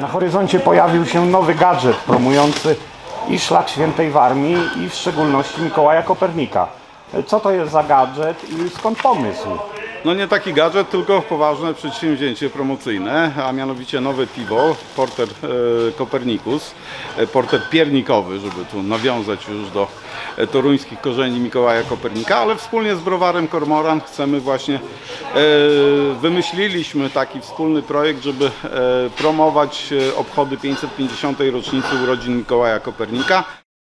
Na horyzoncie pojawił się nowy gadżet promujący i szlak świętej Warmii i w szczególności Mikołaja Kopernika. Co to jest za gadżet i skąd pomysł? No nie taki gadżet, tylko poważne przedsięwzięcie promocyjne, a mianowicie nowe piwo, Porter e, Kopernikus, e, Porter piernikowy, żeby tu nawiązać już do toruńskich korzeni Mikołaja Kopernika, ale wspólnie z browarem Kormoran chcemy właśnie, e, wymyśliliśmy taki wspólny projekt, żeby e, promować e, obchody 550. rocznicy urodzin Mikołaja Kopernika.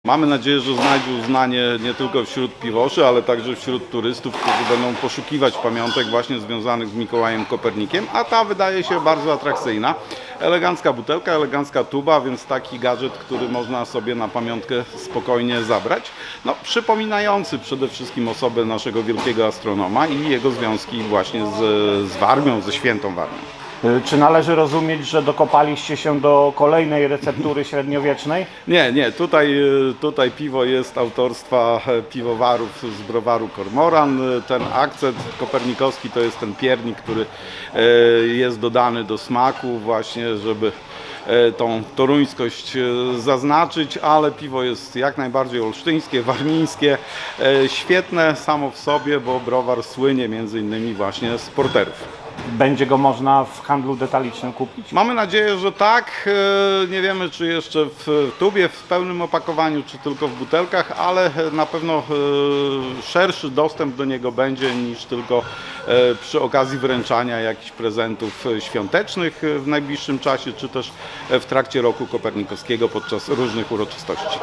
Mamy nadzieję, że znajdzie uznanie nie tylko wśród piwoszy, ale także wśród turystów, którzy będą poszukiwać pamiątek właśnie związanych z Mikołajem Kopernikiem, a ta wydaje się bardzo atrakcyjna. Elegancka butelka, elegancka tuba, więc taki gadżet, który można sobie na pamiątkę spokojnie zabrać. No, przypominający przede wszystkim osobę naszego wielkiego astronoma i jego związki właśnie z, z Warmią, ze świętą Warmią. Y, Czy należy rozumieć, że dokopaliście się do kolejnej receptury średniowiecznej? Nie, nie, tutaj, y, tutaj piwo jest autorstwa e, piwowarów z browaru Kormoran. Y, Ten akcent kopernikowski to jest ten piernik, który e, jest dodany do smaku właśnie, żeby e, tą toruńskość zaznaczyć, ale piwo jest jak najbardziej olsztyńskie, warmińskie, świetne samo w sobie, bo browar słynie między innymi właśnie z porterów. Będzie go można w handlu detalicznym kupić? Mamy nadzieję, że tak. E, Nie wiemy, czy jeszcze w tubie, w pełnym opakowaniu, czy tylko w butelkach, ale na pewno e, szerszy dostęp do niego będzie niż tylko e, przy okazji wręczania jakichś prezentów świątecznych w najbliższym czasie, czy też w trakcie roku kopernikowskiego podczas różnych uroczystości.